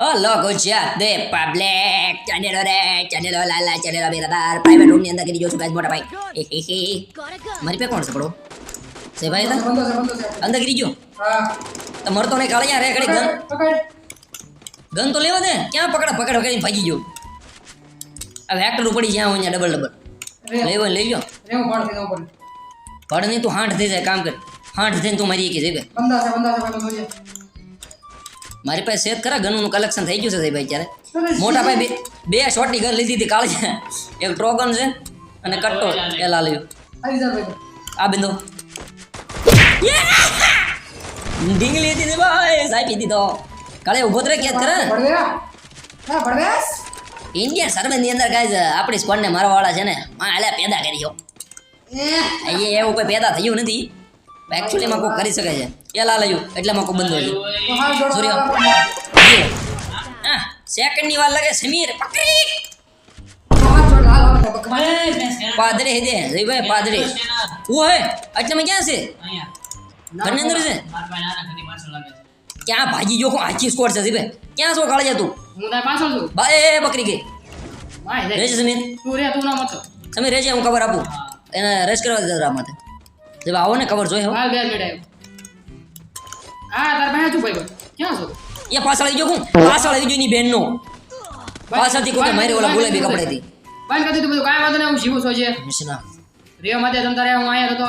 Hello Gujarat દે public ચેનલો રે ચેનલો લાલા ચેનલો બેરાદાર પ્રાઇવેટ રૂમની અંદર કરી જો છું ગાઈસ મોટા ભાઈ હે હે હે મારી પે કોણ છે પડો સે ભાઈ તા બંધો છે બંધો છે અંદર ગરી ગયો હા તો મરતો ને કાળિયા રે કડી ગન પકડ ગન તો લેવા દે ક્યાં પકડા પકડ કરીને ભાગી ગયો આ વેક્ટર ઉપડી જ્યાં હોય ત્યાં ડબલ ડબલ લેવો લઈ લો રે હું પાડ દેનો પડ પડ નહીં તું હાંઠ થઈ જાય કામ કર હાંઠ થઈને તું મારી કે છે ભાઈ બંધા છે બંધા છે બંધો છે મારી પાસે શેર ખરા ગનનું કલેક્શન થઈ ગયું છે ભાઈ ત્યારે મોટા ભાઈ બે બે શોર્ટની ગન લીધી હતી કાળી એક ટ્રોગન છે અને કટ્ટો એ લાલ્યો આ બિંદુ. ઢીંગલી હતી તે ભાઈ સાહેબ દીધો. કાલે ઊભો રે ક્યાં કરે. ઇન્ડિયન હા ની અંદર ગાય આપણી સ્કોડને મારવા વાળા છે ને માં આલે પેદા કર્યો એ. એવું કોઈ પેદા થયું નથી. એકચ્યુઅલીમાં કોઈ કરી શકે છે. એ લાલ્યું એટલે માં બંધ હોય. સોરી સૂર્ય. હા. સેકન્ડની વાર લાગે સમીર પકડી. પાદરે હે દે ભાઈ પાદરે. ઓ હે? એટલે મેં ક્યાં છે? ઘરની અંદર છે? ક્યાં ભાજી જોખો આખી સ્કોર છે ભાઈ. ક્યાં છો કાળે તું? હું તાર પાછળ છું. બા એ એ બકરી ગઈ. ભાઈ રે. સમીર. તું રે તું ના મત સમીર રેજે હું ખબર આપું. એને રેસ કરવા દે જરા માથે જબ આવો ને ખબર જોઈ હો. હાલ બે મિનિટ આવ્યો. હા તાર પાસે તું ભાઈ ક્યાં છો? એ પાછળ આવી ગયો હું. પાછળ આવી ગયો એની પાછળ પાછળથી કોઈ મારી ઓલા ગુલાબી કપડેથી. બંધ કરી દીધું બધું કાંઈ વાંધો નહીં હું જીવું છું છે મિશના રેવ માતે તમ તારે હું આયા હતો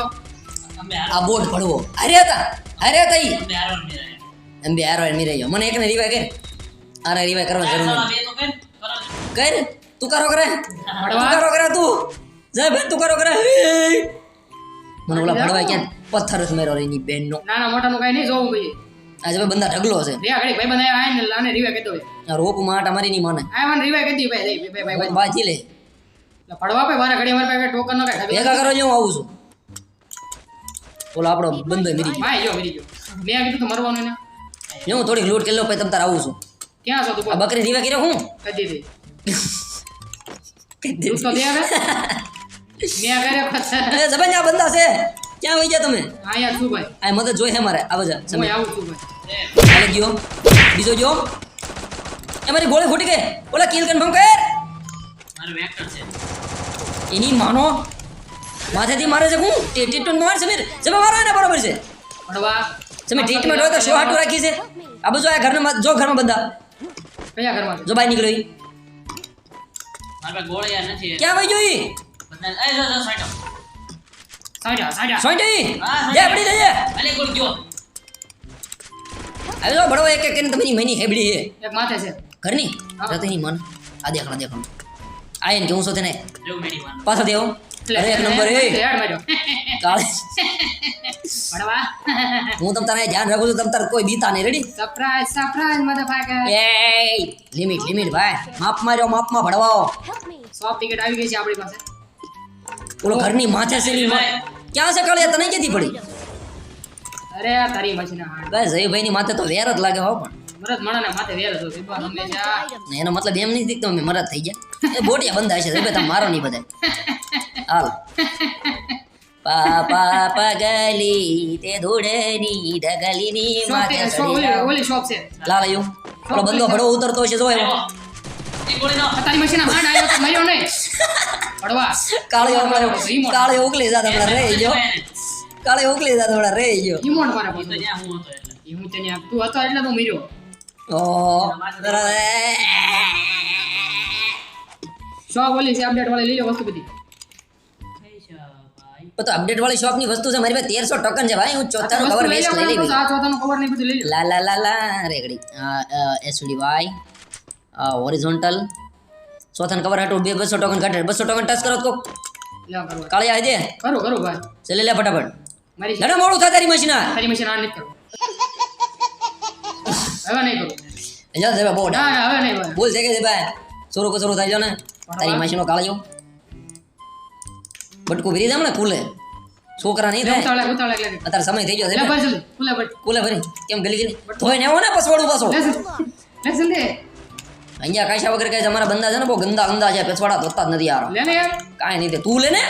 આ બોટ ભળવો. અરે હતા અરે હતા ઈ. એમ બે હારો એમ રહી ગયો મને એકને રિવાય કર. આને રિવાય કરવાની જરૂર નથી. કર. તું કરો કરે. તું કરો કરે તું. જય ભાઈ તું કરો કરે. મને ઓલા ભડવાય ક્યાં પથ્થર જ મેરો એની બેનનો નાના મોટાનું કઈ નહીં જોવું ભાઈ આજે ભાઈ બંદા ઢગલો છે. રે ઘડી ભાઈ બંદા આય ને લાને રીવા કહેતો હોય. રોપ માટ અમારી નહીં માને. આય મને રીવા કહેતી ભાઈ ભાઈ ભાઈ ભાઈ બાજી લે. પડવા પે મારા ઘડી મારા પાસે ટોકન નો કઈ ભેગા કરો જો હું આવું છું. ઓલા આપણો બંદો મેરી ભાઈ જો મરી ગયો મેં કીધું તો મરવાનું ને ગયો હું થોડીક લૂટ કે લઉં પછી તમ તાર આવું છું. ક્યાં છો તું બકરી રિવા કર્યો હું? કદી દે કદી દે તો દે હવે. મેં કર્યો ખતર એ જબાન આ બંદા છે. ક્યાં વઈ ગયા તમે? આયા છું ભાઈ. આ મદદ જોઈ હે મારે. આવો જા હું સમય આવું છું ભાઈ. હાલે ગયો. બીજો જો એ મારી ગોળી ફૂટી ગઈ. ઓલા કિલ કન્ફર્મ કર. એની માનો. માથેથી મારે છે હું? ટ્રીટમેન્ટ માર સમીર જમે મારો એને બરોબર છે. પડવા તમે ટ્રીટમેન્ટ હોય તો શો હાટું રાખી છે. આ બધું આ ઘરમાં જો ઘરમાં બધા. કયા ઘરમાં? છે જો બાય નીકળ્યો ઈ. ક્યાં વઈ જોઈ સાજા સાજા સોઈટી હા, જે આપડી જઈએ હવે જો બડો એક એક કરીને તમારી મહિની હેબડી છે એક માથે છે ઘરની હા. રતની મન આ દેખાડો દેખાડો આ એને કેવું છો તેને પાછા દેવો અરે એક નંબર એ હેડ માર્યો કાળે પડવા હું તમ તારે ધ્યાન રાખું છું તમ તારે કોઈ બીતા નહીં રેડી સરપ્રાઈઝ સરપ્રાઈઝ મધરફાકર એ લિમિટ લિમિટ ભાઈ માપ માર્યો માપમાં ભડવાઓ સોફ ટિકિટ આવી ગઈ છે આપણી પાસે ઓલો ઘરની માથે છે માં. ક્યાં છે કાળિયા? તને ક્યાંથી પડી? અરે તારી મશીન બસ જયભાઈ ની માથે તો વેર જ લાગે હો પણ. મરદ મણાને માથે વેર જ હોય હંમેશા ને એનો મતલબ એમ નહીં દીકતો તમે મરદ થઈ ગયા. એ બોટિયા બંધા છે જયભાઈ તમે મારો નહીં બધા હાલ. પાપા પગલી તે ધૂળની ઢગલીની માથે ઓલી શોપ છે. લાલ આવ્યું ઓલો બંદો ભડવો ઉતરતો છે જો એવો તારી મશીન હાડ આવ્યો તો મર્યો નહીં. પડવા ઈ હું તું હતો એટલે તું મર્યો. છે અપડેટ વાળી લઈ લો વસ્તુ બધી. તો અપડેટ વાળી શોપની વસ્તુ છે મારી પાસે તેરસો ટોકન છે ભાઈ હું ચોથા નો કવર વેસ્ટ લઈ લઈ આ ચોથાનું કવર નહીં બધું લઈ લા. લા લા લા રેગડી એસડી વાય હોરિઝોન્ટલ ચોથા કવર હાટું બે બસો ટોકન કાઢે. બસો ટોકન ટચ કરો તો કાળી આવી દે. કરો કરું ભાઈ. ચલે લે ફટાફટ. મારી લડે મોડું થાય તારી મશીન તારી મશીન આ કરું હવે નહીં કરો જા દેવા બહુ ના હવે નહીં ભાઈ બોલ છે કે ભાઈ સોરો કો થાય જો ને. તારી મશીનો કાળ્યો. બટકું ભરી જામ ને કુલે છોકરા નહીં થાય. અત્યારે સમય થઈ ગયો છે કુલે ભરી. કેમ ગલી ગલી ધોઈ ને આવો ને પસવાડું પાછો. લે જલ્દી. અહીંયા કાંઈ વગર કઈ અમારા બંદા છે ને બહુ ગંદા ગંદા છે પછવાડા ધોતા જ નથી યાર. લે ને યાર કાંઈ નહીં તું લે ને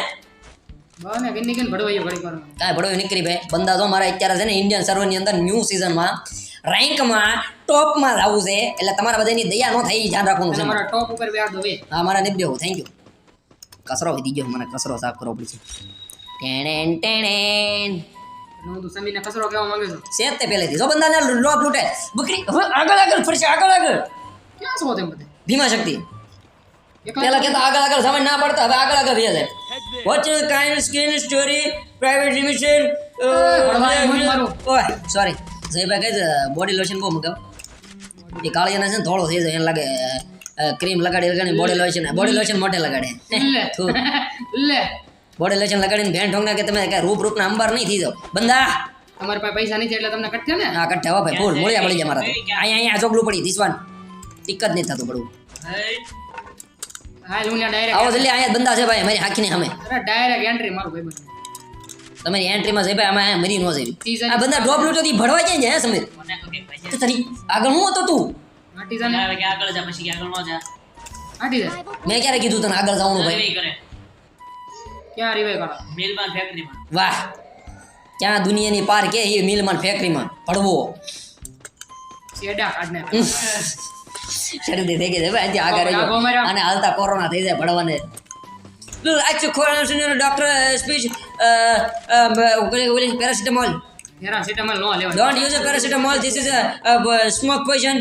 બને ભડવાયો ઘડી કાંઈ ભડો નીકળી ભાઈ. બંદા તો મારા અત્યારે છે ને ઇન્ડિયન સર્વરની અંદર ન્યૂ સિઝનમાં રેન્કમાં ટોપમાં આવું છે. એટલે તમારા બધાની દયા ન થાય ધ્યાન રાખવાનું છે મારા ટોપ ઉપર દો હા મારા નહીં દેવું. થેન્ક યુ કચરો વધી ગયો મને કચરો સાફ કરવો પડશે. ટેણેન ટેણેન. હું તું કચરો કહેવા માંગે છો. તે પહેલેથી. જો બંદાને લોપ લૂટે બકરી આગળ આગળ ફરશે આગળ આગળ. ક્યાં છો તેમ બધે ભીમા શક્તિ એકલા પેલા કહેતા આગળ આગળ સમજ ના પડતા હવે આગળ આગળ ભેજે watch kind skin story private limited ભણવાનું મન મારું. ઓય સોરી જયભાઈ કહે છે બોડી લોશન બહુ મગાવ એ કાળિયાના છે ને થોડો થઈ જાય એને લાગે ક્રીમ લગાડી લગાડીને બોડી લોશન બોડી લોશન મોઢે લગાડે લે થુ. લે બોડી લોશન લગાડીને ભેણ ઠોંગના કે તમે કઈ રૂપ રૂપના અંબાર નહીં થઈ જાવ બંદા તમારી પાસે પૈસા નથી એટલે તમને કટકે ને? આ કટ્ટા હો ભાઈ ફૂલ મોળિયા પડી જાય મારા તો અહીંયા અહીંયા ચોગલું પડી ધીસવાન જ નહીં થતું પડવું હા હું આવો જલ્દી અહીંયા બંદા છે ભાઈ મારી હાખીને સામે અરે ડાયરેક્ટ એન્ટ્રી મારું ભાઈ તમારી એન્ટ્રીમાં જઈ ભાઈ આમાં મરી ન જઈ આ બંદા ડ્રોપ લૂટો થી ભડવા જાય હે સમીર? તો તારી આગળ હું હતો તું? હાટી જા ને હાટી જા. મેં ક્યારે કીધું તને આગળ જવાનું ભાઈ? ક્યાં રીવે કરો વાહ. ક્યાં દુનિયાની પાર કે એ મિલમાં ફેક્ટરીમાં કાઢને. શરદી થઈ ગઈ છે ભાઈ અહીંથી કરે અને હાલતા કોરોના થઈ જાય ભડવાને આજ corona doctor speech paracetamol paracetamol નો લેવા don't use paracetamol this is smoke poison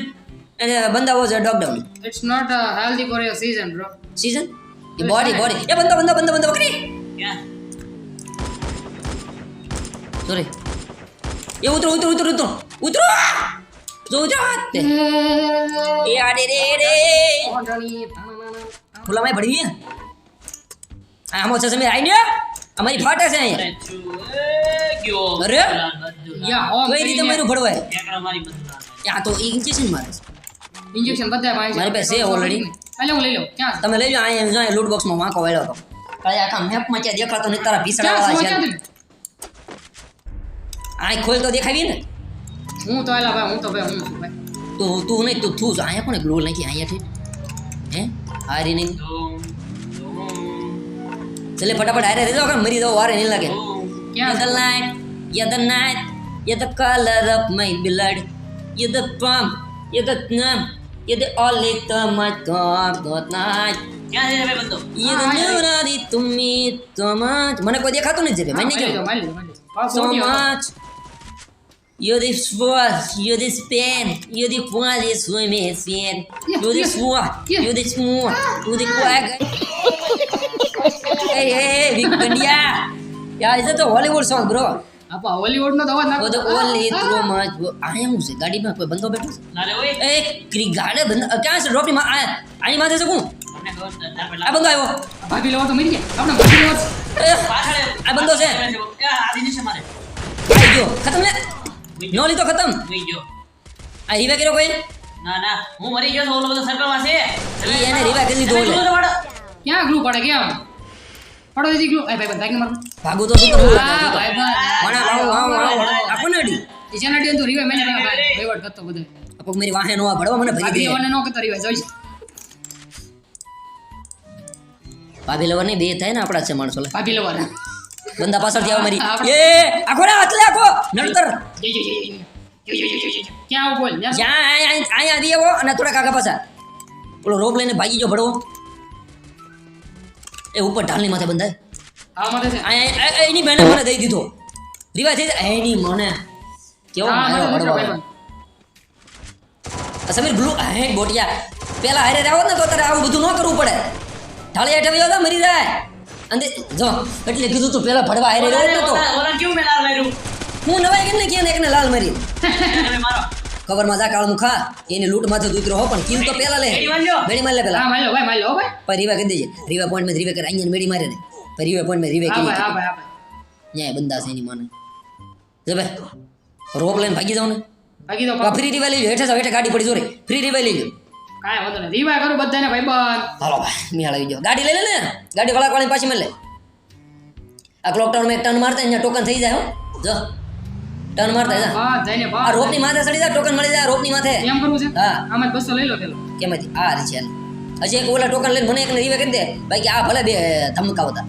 અને બંદા was lockdown it's not healthy for your season bro season body body એ બંદા બંદા બંદા બંદા બકરી સોરી એ ઉતરો ઉતરો ઉતરો ઉતરો. ઉતરો! જો ઉતરો તે એ આડે રે રે ફૂલામાં ભડવી આ આમો છે સમીર આઈ ને અમારી ફાટે છે અહીંયા અરે યા હોમ કઈ રીતે મારું ભડવાય આ તો ઇન્જેક્શન મારે છે. ઇન્જેક્શન બધા પાસે મારી પાસે છે already. અલે હું લઈ લઉં ક્યાં તમે લઈ લો અહીંયા જો લૂટ બોક્સમાં વાંકો વાળ્યો હતો કાલે આખા મેપમાં ક્યાં દેખાતો નહીં તારા ક્યાં ભીસડા શું છે ક્યાં આ ખોલ તો દેખાવી ને હું તો આલા ભાઈ હું તો ભાઈ હું છું ભાઈ તું તું નહીં તું તું અહીંયા કોને ગ્લોલ નાખી અહીંયાથી હે હારી નહીં ચલે ફટાફટ હારે રહી જાઓ મરી જાઓ વારે નહીં લાગે the color of my blood, you're the palm, you're the numb, you're the only time I thought that night. You're the nobody to me so much. મને કોઈ દેખાતું નથી મને નહીં મારી કેવું You're the sword, you're the span, you're the quality swimming sand, you're the sword, you're the smooth, you're the quack. hey, hey, hey, big India. Yeah, is that the Hollywood song, bro? આપા Hollywood નો દવા અવાજ નાખો. Oh, ઓલી only through much. આ શું છે ગાડીમાં કોઈ બંધો બેઠો છે એ ક્રી ગાડે બંધ ક્યાં છે ડ્રોપની માં આ આની માથે છે કોણ આ બંધો આવ્યો ભાભી લેવા તો મરી ગયા આપણે મરી ભાભી આ જ. છે આ બંધો છે મારે આઈ ગયો ખતમ લે નો લીધો ખતમ? આ રીવા કર્યો કોઈ? ના ના હું મરી ગયો છું ઓલો બધો સર્કલમાં છે ઈ એને રીવા કરી દીધો તમે ઓલે. ક્યાં ગ્લુ પડે કેમ? પડો દીધી ગ્લુ એ ભાઈ ભાઈ ભાગને મારો? ભાગો તો શું કરું હા ભાઈ ભાઈ. વણા વાવ વાવ વાવ આ કોને અડી. એ જેના ડીન તો રીવા મેને ભાઈ ભાઈ. વહીવટ કરતો બધો. આ મારી વાહે નો ભડવા મને ભરી દે. લેવાને નો કરતો રીવા જોઈશ ભાભી લવર નહીં બે થાય ને આપણા છે માણસો ભાભી લેવાને બંદા પાછળથી આવે મારી એ આખો રે હાથ લે આખો નડતર. ક્યાં આવું બોલ જ્યાં અહીંયા અહીંયા આવી આવો અને થોડા કાકા પાછા ઓલો રોપ લઈને ભાગી ગયો ભડવો એ ઉપર ઢાલની માથે બંધાય આ છે અહીંયા એની બેને મને દઈ દીધો રિવાજ થઈ જાય એની મને કેવો હા, માર્યો ભડવો સમીર બ્લુ હે બોટિયા પેલા હારે આવો ને તો તારે આવું બધું ન કરવું પડે ઢાળી હેઠળ મરી જાય અને જો એટલે કીધું તું પેલા ભડવા હારે રહ્યો જ નતો ઓલા ઓલા કેવું મેં માર્યું? હું નવાઈ કેમ ને કે એકને લાલ મારી તમે મારો. ખબરમાં જા કાળ મુખા એને લૂંટ માથે દૂતરો હો પણ કિલ તો પેલા લે. મેડી માર લે પેલા. હા મારી લો ભાઈ માર લો ભાઈ. પર રીવા કહી દેજે. રીવા પોઈન્ટમાં રીવે કરે અહીંયા મેડી મારે ને. પર રીવા પોઈન્ટમાં રીવે કરી હા ભાઈ હા ભાઈ. ન્યાય બંદા છે એની માને. જો ભાઈ રોપ લઈને ભાગી જાવ ને. ભાગી તો ફ્રી રીવા લઈ હેઠે જાવ હેઠે ગાડી પડી જોરે ફ્રી રીવા લઈ લો કાંઈ વાંધો નહીં રીવા કરું બધાને ભાઈ બંધ હાલો ભાઈ મિહાળ આવી ગયો. ગાડી લઈ લે ને. ગાડી વાળા વાળી પાછી મળે આ ક્લોક ટાઉન એક ટર્ન મારતા અહીંયા ટોકન થઈ જાય હો. જો. ટર્ન મારતા જા. બસ જઈને આ બસ રોપની માથે ચડી જાય ટોકન મળી જાય રોપની માથે. એમ કરવું છે? હા. આમાં બસો લઈ લો પેલો. કેમાંથી આ રી છે. હજી એક ઓલા ટોકન લઈને મને એક રીવે કરી દે. બાકી આ ભલે બે ધમકાવતા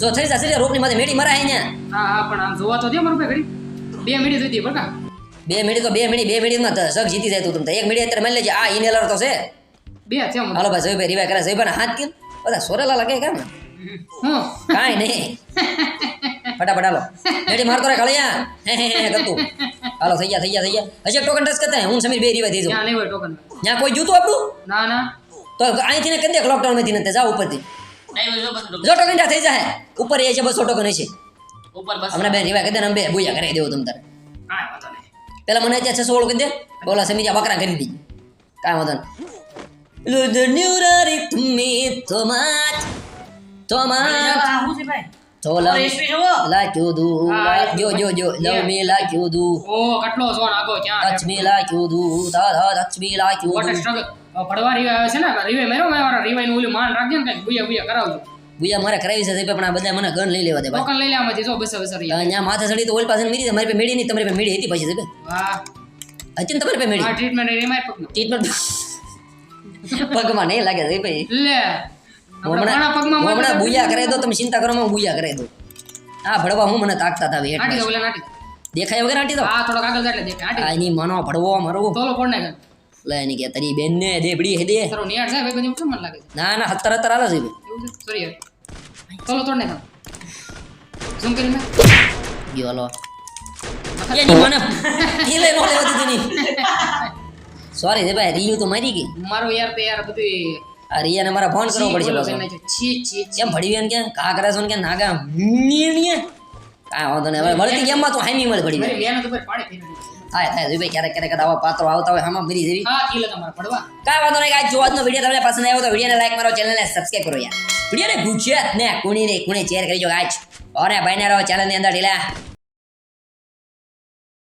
જો થઈ જશે રોપની માથે મેડી મરાય અહીંયા. હા હા પણ આમ જોવા તો દે મારું ભાઈ ઘડી. બે મેડી જોઈતી બરકા બે મિનિટ તો બે મિનિટ બે મિનિટમાં સગ જીતી જાય તું તમને એક મિનિટ અત્યારે માની લેજે. આ ઇનેલર તો છે. બે છે હાલો ભાઈ જયભાઈ રિવાય કરે જયભાઈ હાથ કેમ? બધા સોરેલા લાગે કેમ? હું? કાંઈ નહીં. ફટાફટ હાલો. રેડી મારતો રે ખળિયા હે હે હે કરતું. હાલો થઈ ગયા થઈ ગયા થઈ ગયા. હજી ટોકન ટચ કરતા હું. સમીર બે રીવા થઈ જાઉં ત્યાં નહીં હોય ટોકન ત્યાં કોઈ જોતું આપણું? ના ના. તો અહીંથી ને કરી દે લોકડાઉનમાંથી ને જાઓ ઉપરથી. જો ટોકન થઈ જાય ઉપર એ છે બસો ટોકન છે. ઉપર બસ. હમણાં બે રીવા કરી દે ને બે. બુયા કરી દેવું તમ તારે. પેલા મને અત્યારે છસો વાળું કરી દે ઓલા સમીરિયા બકરા કરી દીધી કાંઈ વાંધો નહીં ઓ કેટલો આગો ક્યાં સ્ટ્રગલ પડવા રીવે આવે છે ને રીવે મેરો મારા નું ઓલું માન રાખજો ને કઈ બુયા બુયા કરાવજો ભૂયા મારે કરાવી છે પણ આ બધા મને ગન લઈ લેવા દે ભાઈ. ટોકન લઈ લેવા જો બસ બસ અહીંયા માથે ચડી તો ઓલ પાસે મેળી મારી પાસે મેળી નહીં તમારી પાસે મેળી હતી પછી સાહેબ વાહ. હતી તમારી પાસે મેડી? આ ટ્રીટમેન્ટ મારી પગમાં ટ્રીટમેન્ટ પગમાં નહીં લાગે સાહેબ ભાઈ. લે. હમણાં પગમાં હમણાં બુયા કરાવી દો તમે ચિંતા કરો હું બુયા કરાવી દો આ ભડવા હું મને તાકતા હતા વેટ ઓલે નાટી દેખાય વગર નાટી તો હા થોડો કાગળ એટલે દેખાય. આ નાટી એની મનો ભડવો મરવો. તોલો નાખ લે એની કે તારી બેન ને દેબડી હે દે. તારો નિયાળ જાય ભાઈ બધું કેમ મને લાગે ના ના હતર હતર હાલે છે. સોરી યાર. ચલો તોડ ને ઝૂમ કરીને ગયો હલો. એની મને. ઈલે નો લેવા દીધી ની સોરી છે ભાઈ રીયુ તો મારી ગઈ. મારો યાર તે યાર બધું આ રિયાને મારા ફોન કરવો પડશે પાછો. છી. છી કેમ ભડી વેન કે કા કરે છો કે નાગા નીણીએ કાંઈ વાંધો નહીં હવે મળતી ગેમમાં તો હાઈમી મળે ભડી મેં તો પાણી દીધી. થાય થાય. ભાઈ ક્યારેક ક્યારેક આવા પાત્રો આવતા હોય આમાં મરી જેવી હા ઈ લે તમારા પડવા કાંઈ વાંધો નહીં ગાઈસ જો આજનો વીડિયો તમને પસંદ આવ્યો તો વિડીયોને લાઈક મારો ચેનલને સબસ્ક્રાઈબ કરો યાર. વિડીયોને ગુજરાત ને કુણીને કુણે શેર કરજો ગાઈસ ઓરે ભાઈને રહો ચેનલની અંદર ઢીલા.